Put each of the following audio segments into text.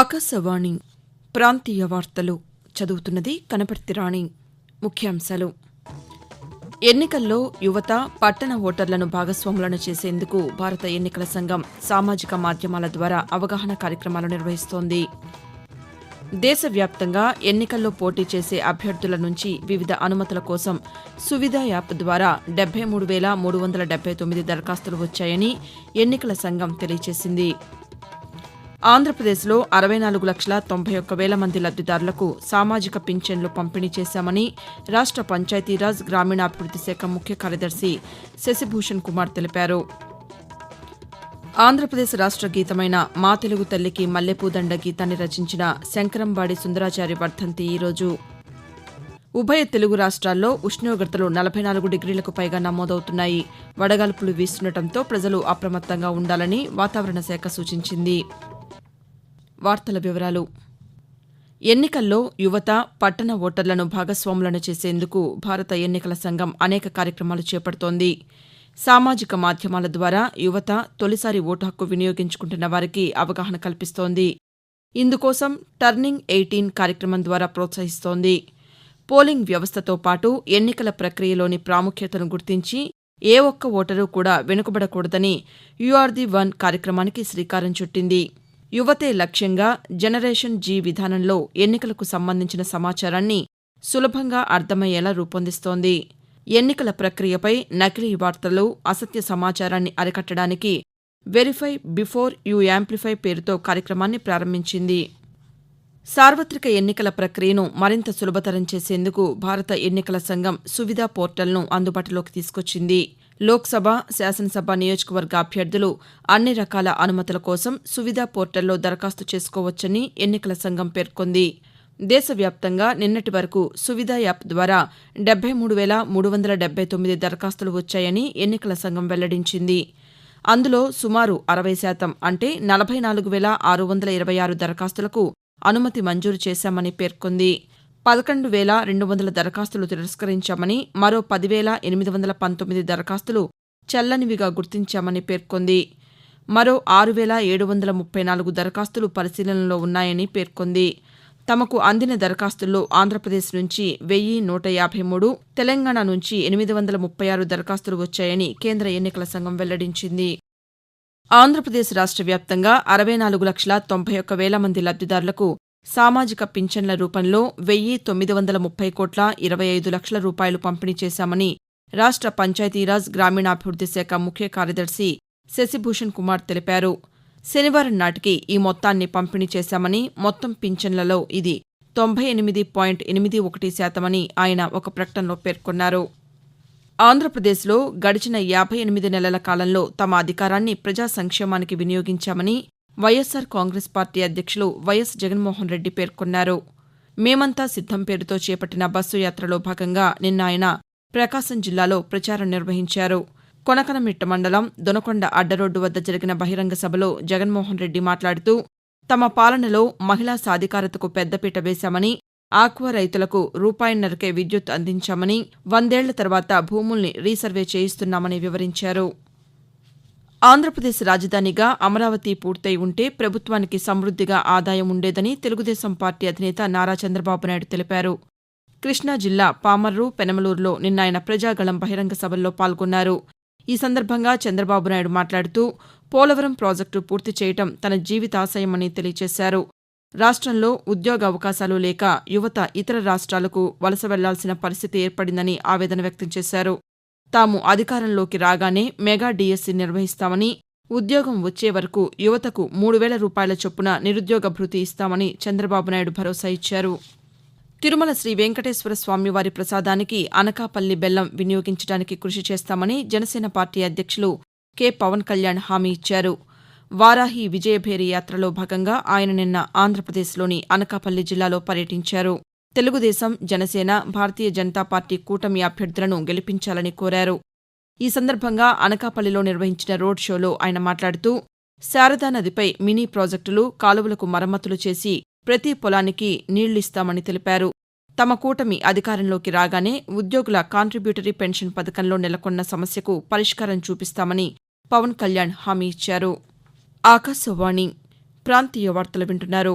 ఆకాశవాణి ప్రాంతీయ వార్తలు చదువుతున్నది కనపర్తి రాణి. ముఖ్యాంశాలు. ఎన్నికల్లో యువత పట్టణ ఓటర్లను భాగస్వాములను చేసేందుకు భారత ఎన్నికల సంఘం సామాజిక మాధ్యమాల ద్వారా అవగాహన కార్యక్రమాలు నిర్వహిస్తోంది. దేశవ్యాప్తంగా ఎన్నికల్లో పోటీ చేసే అభ్యర్థుల నుంచి వివిధ అనుమతుల కోసం సువిధ యాప్ ద్వారా డెబ్బై మూడు వేల మూడు వందల డెబ్బై తొమ్మిది దరఖాస్తులు వచ్చాయని ఎన్నికల సంఘం తెలియజేసింది ఆంధ్రప్రదేశ్లో అరవై నాలుగు లక్షల తొంభై ఒక్క వేల మంది లబ్దిదారులకు సామాజిక పింఛన్లు పంపిణీ చేశామని రాష్ట పంచాయతీరాజ్ గ్రామీణాభివృద్ది శాఖ ముఖ్య కార్యదర్శి శశిభూషణ్ కుమార్ తెలిపారు. ఆంధ్రప్రదేశ్ రాష్ట గీతమైన మా తెలుగు తల్లికి మల్లెపూదండ గీతాన్ని రచించిన శంకరంబాడి సుందరాచారి వర్ధంతి ఈరోజు ఉభయ తెలుగు రాష్ట్రాల్లో ఉష్ణోగ్రతలు నలభై నాలుగు డిగ్రీలకు పైగా నమోదవుతున్నాయి. వడగాల్పులు వీస్తుండటంతో ప్రజలు అప్రమత్తంగా ఉండాలని వాతావరణ శాఖ సూచించింది. వార్తల వివరాలు. ఎన్నికల్లో యువత పట్టణ ఓటర్లను భాగస్వాములను చేసేందుకు భారత ఎన్నికల సంఘం అనేక కార్యక్రమాలు చేపడుతోంది. సామాజిక మాధ్యమాల ద్వారా యువత తొలిసారి ఓటు హక్కు వినియోగించుకుంటున్న వారికి అవగాహన కల్పిస్తోంది. ఇందుకోసం టర్నింగ్ ఎయిటీన్ కార్యక్రమం ద్వారా ప్రోత్సహిస్తోంది. పోలింగ్ వ్యవస్థతో పాటు ఎన్నికల ప్రక్రియలోని ప్రాముఖ్యతను గుర్తించి ఏ ఒక్క ఓటరు కూడా వెనుకబడకూడదని యూఆర్ ది వన్ కార్యక్రమానికి శ్రీకారం చుట్టింది. యువతే లక్ష్యంగా జనరేషన్ జీ విధానంలో ఎన్నికలకు సంబంధించిన సమాచారాన్ని సులభంగా అర్థమయ్యేలా రూపొందిస్తోంది. ఎన్నికల ప్రక్రియపై నకిలీ వార్తలు అసత్య సమాచారాన్ని అరికట్టడానికి వెరిఫై బిఫోర్ యూ యాంప్లిఫై పేరుతో కార్యక్రమాన్ని ప్రారంభించింది. సార్వత్రిక ఎన్నికల ప్రక్రియను మరింత సులభతరం చేసేందుకు భారత ఎన్నికల సంఘం సువిధా పోర్టల్ను అందుబాటులోకి తీసుకొచ్చింది. లోక్సభ శాసనసభ నియోజకవర్గ అభ్యర్థులు అన్ని రకాల అనుమతుల కోసం సువిధా పోర్టల్లో దరఖాస్తు చేసుకోవచ్చని ఎన్నికల సంఘం పేర్కొంది. దేశవ్యాప్తంగా నిన్నటి వరకు సువిధా యాప్ ద్వారా డెబ్బై మూడు వేల మూడు వందల డెబ్బై తొమ్మిది దరఖాస్తులు వచ్చాయని ఎన్నికల సంఘం వెల్లడించింది. అందులో సుమారు అరవై శాతం అంటే నలభై నాలుగు వేల ఆరు వందల ఇరవై ఆరు దరఖాస్తులకు అనుమతి మంజూరు చేశామని పేర్కొంది. పదకొండు వేల రెండు వందల దరఖాస్తులు తిరస్కరించామని మరో పదివేల ఎనిమిది వందల పంతొమ్మిది దరఖాస్తులు చెల్లనివిగా గుర్తించామని పేర్కొంది. మరో ఆరు వేల ఏడు వందల ముప్పై నాలుగు దరఖాస్తులు పరిశీలనలో ఉన్నాయని పేర్కొంది. తమకు అందిన దరఖాస్తుల్లో ఆంధ్రప్రదేశ్ నుంచి వెయ్యి నూట యాభై మూడు తెలంగాణ నుంచి ఎనిమిది వందల ముప్పై ఆరు దరఖాస్తులు వచ్చాయని కేంద్ర ఎన్నికల సంఘం వెల్లడించింది. ఆంధ్రప్రదేశ్ రాష్ట వ్యాప్తంగా అరవై నాలుగు లక్షల తొంభై ఒక్క వేల మంది లబ్దిదారులకు సామాజిక పింఛన్ల రూపంలో వెయ్యి తొమ్మిది వందల ముప్పై కోట్ల ఇరవై ఐదు లక్షల రూపాయలు పంపిణీ చేశామని రాష్ట్ర పంచాయతీరాజ్ గ్రామీణాభివృద్ది శాఖ ముఖ్య కార్యదర్శి శశిభూషణ్ కుమార్ తెలిపారు. శనివారం నాటికి ఈ మొత్తాన్ని పంపిణీ చేశామని మొత్తం పింఛన్లలో ఇది తొంభై ఎనిమిది పాయింట్ ఎనిమిది ఒకటి శాతమని ఆయన ఒక ప్రకటనలో పేర్కొన్నారు. ఆంధ్రప్రదేశ్లో గడిచిన యాభై ఎనిమిది నెలల కాలంలో తమ అధికారాన్ని ప్రజా సంక్షేమానికి వినియోగించామని వైఎస్సార్ కాంగ్రెస్ పార్టీ అధ్యక్షులు వైఎస్ జగన్మోహన్ రెడ్డి పేర్కొన్నారు. మేమంతా సిద్దం పేరుతో చేపట్టిన బస్సు యాత్రలో భాగంగా నిన్న ఆయన ప్రకాశం జిల్లాలో ప్రచారం నిర్వహించారు. కొనకనమిట్ట మండలం దొనకొండ అడ్డరోడ్డు వద్ద జరిగిన బహిరంగ సభలో జగన్మోహన్ రెడ్డి మాట్లాడుతూ తమ పాలనలో మహిళా సాధికారతకు పెద్దపీట వేశామని ఆక్వా రైతులకు రూపాయిన్నరకే విద్యుత్ అందించామని వందేళ్ళ తర్వాత భూముల్ని రీసర్వే చేయిస్తున్నామని వివరించారు. ఆంధ్రప్రదేశ్ రాజధానిగా అమరావతి పూర్తయి ఉంటే ప్రభుత్వానికి సమృద్దిగా ఆదాయం ఉండేదని తెలుగుదేశం పార్టీ అధినేత నారా చంద్రబాబు నాయుడు తెలిపారు. కృష్ణా జిల్లా పామర్రు పెనమలూరులో నిన్న ఆయన ప్రజాగళం బహిరంగ సభల్లో పాల్గొన్నారు. ఈ సందర్భంగా చంద్రబాబు నాయుడు మాట్లాడుతూ పోలవరం ప్రాజెక్టు పూర్తి చేయటం తన జీవితాశయమని తెలియజేశారు రాష్ట్రంలో ఉద్యోగ అవకాశాలు లేక యువత ఇతర రాష్ట్రాలకు వలస వెళ్ళాల్సిన పరిస్థితి ఏర్పడిందని ఆవేదన వ్యక్తం చేశారు. తాము అధికారంలోకి రాగానే మెగా డీఎస్సీ నిర్వహిస్తామని ఉద్యోగం వచ్చే వరకు యువతకు మూడు వేల రూపాయల చొప్పున నిరుద్యోగ భృతి ఇస్తామని చంద్రబాబు నాయుడు భరోసా ఇచ్చారు. తిరుమల శ్రీ వెంకటేశ్వర స్వామివారి ప్రసాదానికి అనకాపల్లి బెల్లం వినియోగించడానికి కృషి చేస్తామని జనసేన పార్టీ అధ్యక్షులు కె. పవన్ కళ్యాణ్ హామీ ఇచ్చారు. వారాహి విజయభేరి యాత్రలో భాగంగా ఆయన నిన్న ఆంధ్రప్రదేశ్లోని అనకాపల్లి జిల్లాలో పర్యటించారు. తెలుగుదేశం జనసేన భారతీయ జనతా పార్టీ కూటమి అభ్యర్థులను గెలిపించాలని కోరారు. ఈ సందర్భంగా అనకాపల్లిలో నిర్వహించిన రోడ్ షోలో ఆయన మాట్లాడుతూ శారదా నదిపై మినీ ప్రాజెక్టులు కాలువలకు మరమ్మతులు చేసి ప్రతి పొలానికి నీళ్ళిస్తామని తెలిపారు. తమ కూటమి అధికారంలోకి రాగానే ఉద్యోగుల కాంట్రిబ్యూటరీ పెన్షన్ పథకంలో నెలకొన్న సమస్యకు పరిష్కారం చూపిస్తామని పవన్ కళ్యాణ్ హామీ ఇచ్చారు. ఆకాశవాణి ప్రాంతీయ వార్తలు వింటున్నారు.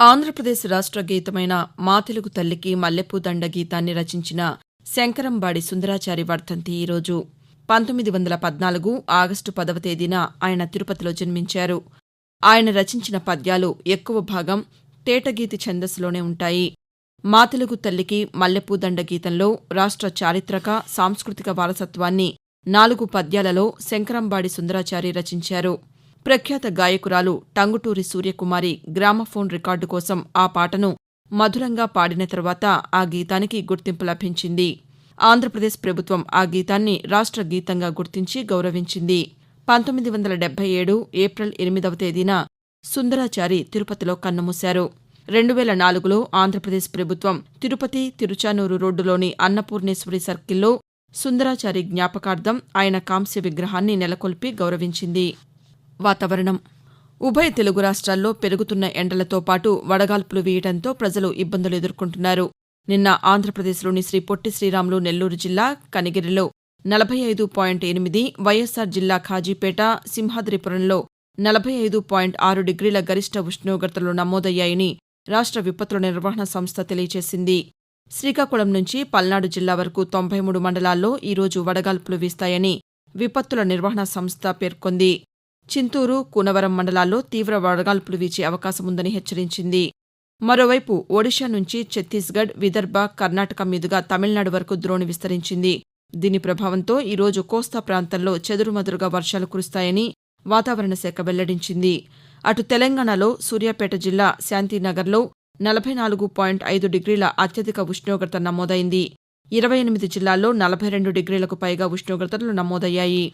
ఆంధ్రప్రదేశ్ రాష్ట్ర గీతమైన మా తెలుగు తల్లికి మల్లెపూదండ గీతాన్ని రచించిన శంకరంబాడి సుందరాచారి వర్ధంతి ఈరోజు పంతొమ్మిది వందల పద్నాలుగు ఆగస్టు పదవ తేదీన ఆయన తిరుపతిలో జన్మించారు. ఆయన రచించిన పద్యాలు ఎక్కువ భాగం తేటగీతి ఛందస్సులోనే ఉంటాయి. మా తెలుగు తల్లికి మల్లెపూదండ గీతంలో రాష్ట్ర చారిత్రక సాంస్కృతిక వారసత్వాన్ని నాలుగు పద్యాలలో శంకరంబాడి సుందరాచారి రచించారు. ప్రఖ్యాత గాయకురాలు టంగుటూరి సూర్యకుమారి గ్రామఫోన్ రికార్డు కోసం ఆ పాటను మధురంగా పాడిన తర్వాత ఆ గీతానికి గుర్తింపు లభించింది. ఆంధ్రప్రదేశ్ ప్రభుత్వం ఆ గీతాన్ని రాష్ట్ర గీతంగా గుర్తించి గౌరవించింది. పంతొమ్మిది వందల డెబ్బై ఏడు ఏప్రిల్ ఎనిమిదవ తేదీన సుందరాచారి తిరుపతిలో కన్నుమూశారు. రెండు వేల నాలుగులో ఆంధ్రప్రదేశ్ ప్రభుత్వం తిరుపతి తిరుచానూరు రోడ్డులోని అన్నపూర్ణేశ్వరి సర్కిల్లో సుందరాచారి జ్ఞాపకార్థం ఆయన కాంస్య విగ్రహాన్ని నెలకొల్పి గౌరవించింది. వాతావరణం. ఉభయ తెలుగు రాష్ట్రాల్లో పెరుగుతున్న ఎండలతో పాటు వడగాల్పులు వీయడంతో ప్రజలు ఇబ్బందులు ఎదుర్కొంటున్నారు. నిన్న ఆంధ్రప్రదేశ్లోని శ్రీ పొట్టి శ్రీరాములు నెల్లూరు జిల్లా కనిగిరిలో నలభై ఐదు పాయింట్ ఎనిమిది వైఎస్సార్ జిల్లా ఖాజీపేట సింహాద్రిపురంలో నలభై ఐదు పాయింట్ ఆరు డిగ్రీల గరిష్ట ఉష్ణోగ్రతలు నమోదయ్యాయని రాష్ట్ర విపత్తుల నిర్వహణ సంస్థ తెలియజేసింది. శ్రీకాకుళం నుంచి పల్నాడు జిల్లా వరకు తొంభై మూడు మండలాల్లో ఈరోజు వడగాల్పులు వీస్తాయని విపత్తుల నిర్వహణ సంస్థ పేర్కొంది. చింతూరు కూనవరం మండలాల్లో తీవ్ర వడగాల్పులు వీచే అవకాశముందని హెచ్చరించింది. మరోవైపు ఒడిషా నుంచి ఛత్తీస్గఢ్ విదర్భ కర్ణాటక మీదుగా తమిళనాడు వరకు ద్రోణి విస్తరించింది. దీని ప్రభావంతో ఈరోజు కోస్తా ప్రాంతంలో చెదురుమదురుగా వర్షాలు కురుస్తాయని వాతావరణ శాఖ వెల్లడించింది. అటు తెలంగాణలో సూర్యాపేట జిల్లా శాంతినగర్లో నలభై నాలుగు పాయింట్ ఐదు డిగ్రీల అత్యధిక ఉష్ణోగ్రత నమోదైంది. ఇరవై ఎనిమిది జిల్లాల్లో నలభై రెండు డిగ్రీలకు పైగా ఉష్ణోగ్రతలు నమోదయ్యాయి.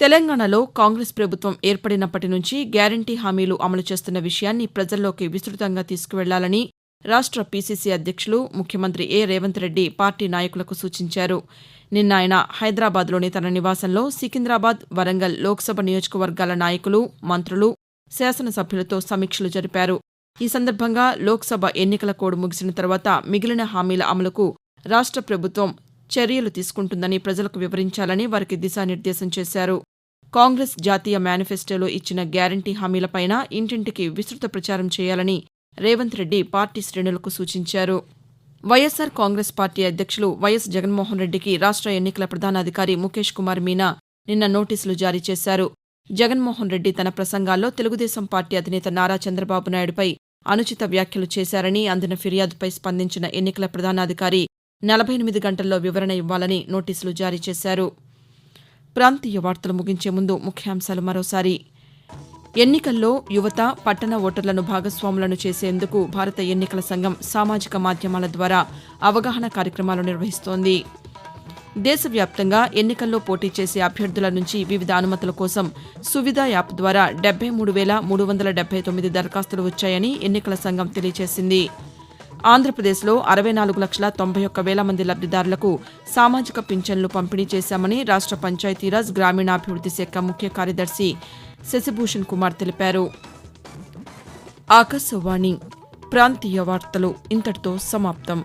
తెలంగాణలో కాంగ్రెస్ ప్రభుత్వం ఏర్పడినప్పటి నుంచి గ్యారంటీ హామీలు అమలు చేస్తున్న విషయాన్ని ప్రజల్లోకి విస్తృతంగా తీసుకువెళ్ళాలని రాష్ట్ర పీసీసీ అధ్యక్షులు ముఖ్యమంత్రి ఏ రేవంత్ రెడ్డి పార్టీ నాయకులకు సూచించారు. నిన్న ఆయన హైదరాబాద్లోని తన నివాసంలో సికింద్రాబాద్ వరంగల్ లోక్సభ నియోజకవర్గాల నాయకులు మంత్రులు శాసనసభ్యులతో సమీక్షలు జరిపారు. ఈ సందర్భంగా లోక్సభ ఎన్నికల కోడ్ ముగిసిన తర్వాత మిగిలిన హామీల అమలుకు రాష్ట్ర ప్రభుత్వం చర్యలు తీసుకుంటుందని ప్రజలకు వివరించాలని వారికి దిశానిర్దేశం చేశారు. కాంగ్రెస్ జాతీయ మేనిఫెస్టోలో ఇచ్చిన గ్యారంటీ హామీలపైన ఇంటింటికి విస్తృత ప్రచారం చేయాలని రేవంత్ రెడ్డి పార్టీ శ్రేణులకు సూచించారు. వైఎస్సార్ కాంగ్రెస్ పార్టీ అధ్యక్షులు వైఎస్ జగన్మోహన్ రెడ్డికి రాష్ట్ర ఎన్నికల ప్రధానాధికారి ముఖేష్ కుమార్ మీనా నిన్న నోటీసులు జారీ చేశారు. జగన్మోహన్ రెడ్డి తన ప్రసంగాల్లో తెలుగుదేశం పార్టీ అధినేత నారా చంద్రబాబు నాయుడుపై అనుచిత వ్యాఖ్యలు చేశారని అందిన ఫిర్యాదుపై స్పందించిన ఎన్నికల ప్రధానాధికారి నలభై ఎనిమిది గంటల్లో వివరణ ఇవ్వాలని నోటీసులు జారీ చేశారు. ప్రాంతీయ వార్తలు ముగించే ముందు ముఖ్యాంశాలు మరోసారి. ఎన్నికల్లో యువత పట్టణ ఓటర్లను భాగస్వాములను చేసేందుకు భారత ఎన్నికల సంఘం సామాజిక మాధ్యమాల ద్వారా అవగాహన కార్యక్రమాలు నిర్వహిస్తోంది. దేశవ్యాప్తంగా ఎన్నికల్లో పోటీ చేసే అభ్యర్థుల నుంచి వివిధ అనుమతుల కోసం సువిధ యాప్ ద్వారా డెబ్బై మూడు వేల మూడు వందల డెబ్బై తొమ్మిది దరఖాస్తులు వచ్చాయని ఎన్నికల సంఘం తెలియజేసింది. ఆంధ్రప్రదేశ్లో అరవై నాలుగు లక్షల తొంభై ఒక్క వేల మంది లబ్దిదారులకు సామాజిక పింఛన్లు పంపిణీ చేశామని రాష్ట్ర పంచాయతీరాజ్ గ్రామీణాభివృద్ది శాఖ ముఖ్య కార్యదర్శి శశిభూషణ్ కుమార్ తెలిపారు. ఆకాశవాణి ప్రాంతీయ వార్తలు ఇంతటితో సమాప్తం.